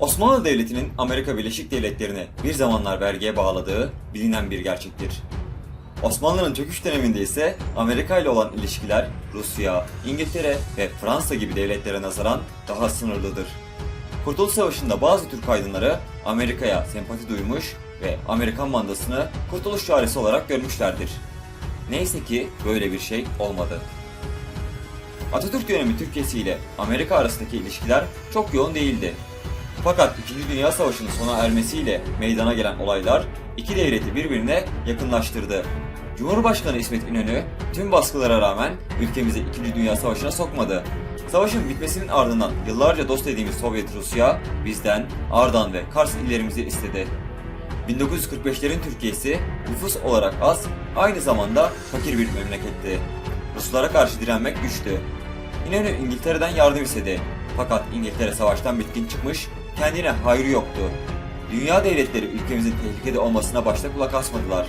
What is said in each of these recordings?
Osmanlı Devleti'nin Amerika Birleşik Devletleri'ne bir zamanlar vergiye bağladığı bilinen bir gerçektir. Osmanlı'nın çöküş döneminde ise Amerika ile olan ilişkiler Rusya, İngiltere ve Fransa gibi devletlere nazaran daha sınırlıdır. Kurtuluş Savaşı'nda bazı Türk aydınları Amerika'ya sempati duymuş ve Amerikan mandasını kurtuluş çaresi olarak görmüşlerdir. Neyse ki böyle bir şey olmadı. Atatürk dönemi Türkiye'si ile Amerika arasındaki ilişkiler çok yoğun değildi. Fakat 2. Dünya Savaşı'nın sona ermesiyle meydana gelen olaylar iki devleti birbirine yakınlaştırdı. Cumhurbaşkanı İsmet İnönü tüm baskılara rağmen ülkemizi 2. Dünya Savaşı'na sokmadı. Savaşın bitmesinin ardından yıllarca dost dediğimiz Sovyet Rusya bizden Ardahan ve Kars illerimizi istedi. 1945'lerin Türkiye'si nüfus olarak az, aynı zamanda fakir bir memleketti. Ruslara karşı direnmek güçtü. İnönü İngiltere'den yardım istedi. Fakat İngiltere savaştan bitkin çıkmış, kendine hayrı yoktu. Dünya devletleri ülkemizin tehlikede olmasına başta kulak asmadılar.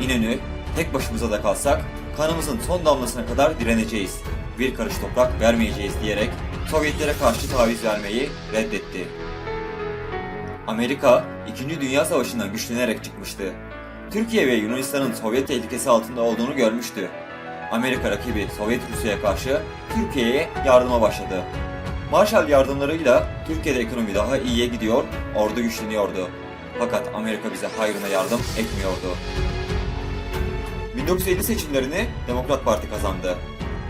İnönü, tek başımıza da kalsak, kanımızın son damlasına kadar direneceğiz. Bir karış toprak vermeyeceğiz diyerek Sovyetlere karşı taviz vermeyi reddetti. Amerika, 2. Dünya Savaşı'ndan güçlenerek çıkmıştı. Türkiye ve Yunanistan'ın Sovyet tehlikesi altında olduğunu görmüştü. Amerika rakibi Sovyet Rusya'ya karşı Türkiye'ye yardıma başladı. Marshall yardımlarıyla Türkiye'de ekonomi daha iyiye gidiyor, ordu güçleniyordu. Fakat Amerika bize hayrına yardım etmiyordu. 1950 seçimlerini Demokrat Parti kazandı.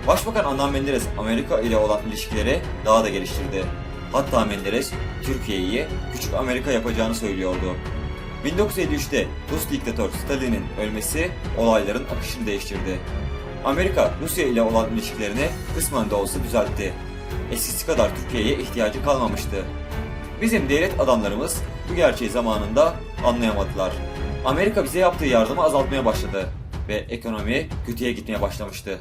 Başbakan Adnan Menderes Amerika ile olan ilişkileri daha da geliştirdi. Hatta Menderes Türkiye'yi küçük Amerika yapacağını söylüyordu. 1953'te Rus diktatör Stalin'in ölmesi olayların akışını değiştirdi. Amerika Rusya ile olan ilişkilerini kısmen de olsa düzeltti. Eskisi kadar Türkiye'ye ihtiyacı kalmamıştı. Bizim devlet adamlarımız bu gerçeği zamanında anlayamadılar. Amerika bize yaptığı yardımı azaltmaya başladı ve ekonomi kötüye gitmeye başlamıştı.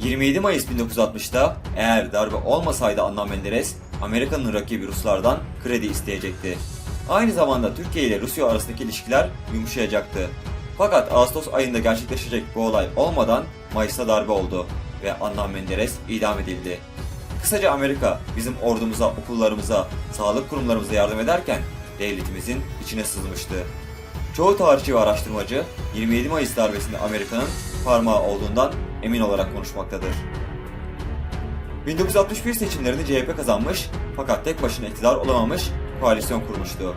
27 Mayıs 1960'da eğer darbe olmasaydı Adnan Menderes, Amerika'nın rakibi Ruslardan kredi isteyecekti. Aynı zamanda Türkiye ile Rusya arasındaki ilişkiler yumuşayacaktı. Fakat Ağustos ayında gerçekleşecek bu olay olmadan Mayıs'ta darbe oldu ve Adnan Menderes idam edildi. Kısaca Amerika bizim ordumuza, okullarımıza, sağlık kurumlarımıza yardım ederken devletimizin içine sızmıştı. Çoğu tarihçi ve araştırmacı 27 Mayıs darbesinde Amerika'nın parmağı olduğundan emin olarak konuşmaktadır. 1961 seçimlerini CHP kazanmış fakat tek başına iktidar olamamış koalisyon kurmuştu.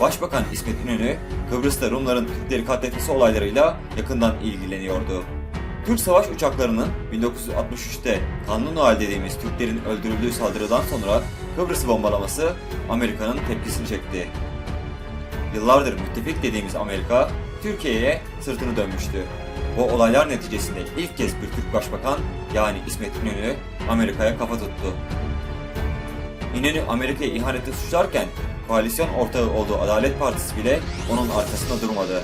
Başbakan İsmet İnönü Kıbrıs'ta Rumların Türkleri katletmesi olaylarıyla yakından ilgileniyordu. Türk savaş uçaklarının 1963'te kanlı Noel dediğimiz Türklerin öldürüldüğü saldırıdan sonra Kıbrıs'ı bombalaması Amerika'nın tepkisini çekti. Yıllardır müttefik dediğimiz Amerika, Türkiye'ye sırtını dönmüştü. Bu olaylar neticesinde ilk kez bir Türk başbakan yani İsmet İnönü Amerika'ya kafa tuttu. İnönü Amerika'yı ihanetle suçlarken koalisyon ortağı olduğu Adalet Partisi bile onun arkasında durmadı.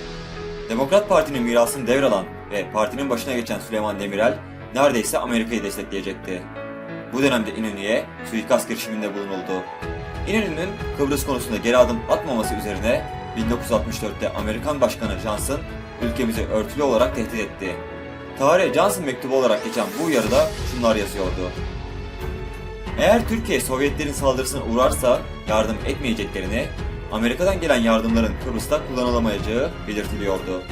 Demokrat Parti'nin mirasını devralan ve partinin başına geçen Süleyman Demirel neredeyse Amerika'yı destekleyecekti. Bu dönemde İnönü'ye suikast girişiminde bulunuldu. İnönü'nün Kıbrıs konusunda geri adım atmaması üzerine 1964'te Amerikan Başkanı Johnson ülkemizi örtülü olarak tehdit etti. Tarihe Johnson mektubu olarak geçen bu uyarıda şunlar yazıyordu. Eğer Türkiye Sovyetlerin saldırısına uğrarsa yardım etmeyeceklerini, Amerika'dan gelen yardımların Kıbrıs'ta kullanılamayacağı belirtiliyordu.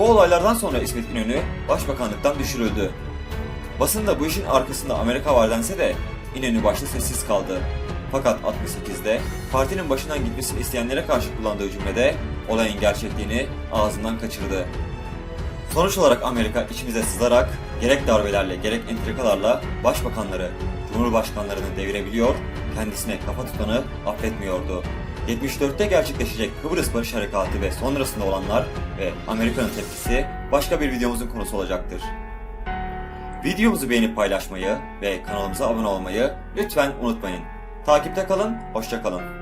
Bu olaylardan sonra İsmet İnönü başbakanlıktan düşürüldü. Basında bu işin arkasında Amerika var dense de İnönü başta sessiz kaldı. Fakat 68'de partinin başından gitmesini isteyenlere karşı kullandığı cümlede olayın gerçekliğini ağzından kaçırdı. Sonuç olarak Amerika içimize sızarak gerek darbelerle gerek entrikalarla başbakanları, cumhurbaşkanlarını devirebiliyor, kendisine kafa tutanı affetmiyordu. 74'te gerçekleşecek Kıbrıs Barış Harekatı ve sonrasında olanlar ve Amerika'nın tepkisi başka bir videomuzun konusu olacaktır. Videomuzu beğenip paylaşmayı ve kanalımıza abone olmayı lütfen unutmayın. Takipte kalın, hoşça kalın.